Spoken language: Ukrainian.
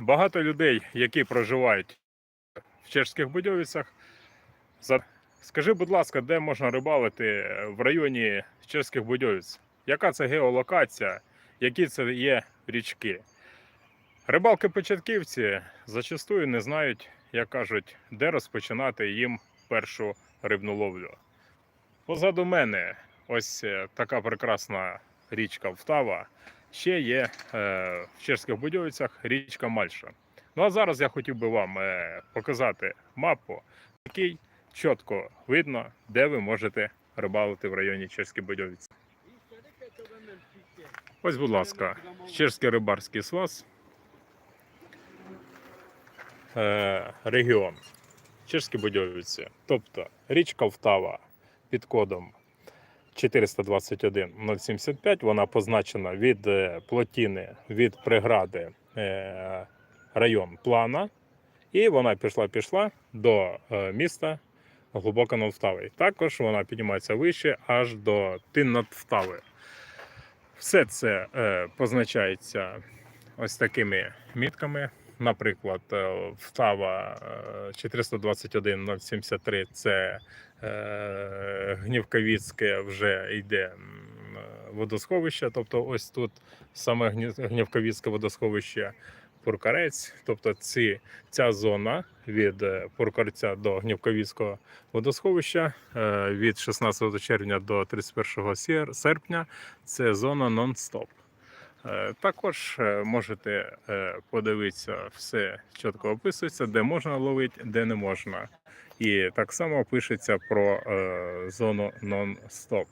Багато людей, які проживають в чешських будьовицях, скажи, будь ласка, де можна рибалити в районі чешських будьовиць? Яка це геолокація, які це є річки? Рибалки-початківці зачастую не знають, як кажуть, де розпочинати їм першу рибну ловлю. Позаду мене ось е, така прекрасна річка Втава. Ще є е, в чешських будьовицях річка Мальша. Ну а зараз я хотів би вам е, показати мапу, в якій чітко видно, де ви можете рибалити в районі чешських будьовиць. Ось, будь ласка, чешський рибарський сваз. Е, регіон. Чешські будьовиці. Тобто річка Втава під кодом 421-075. Вона позначена від е, плотіни, від прегради е, район плана. І вона пішла-пішла до е, міста глибоко над. Також вона піднімається вище аж до Тин над. Все це позначається ось такими мітками. Наприклад, е, Втава е, 421-073 це е, Гнівковіцьке вже йде е, водосховище. Тобто, ось тут саме Гні- Гнівковіцьке водосховище Пуркарець. Тобто, ці, ця зона від е, Пуркарця до Гнівковіцького водосховища е, від 16 червня до 31 сер- серпня це зона нон-стоп. Е, Також е, можете е, подивитися, все чітко описується, де можна ловити, де не можна. І так само пишеться про зону нон-стоп.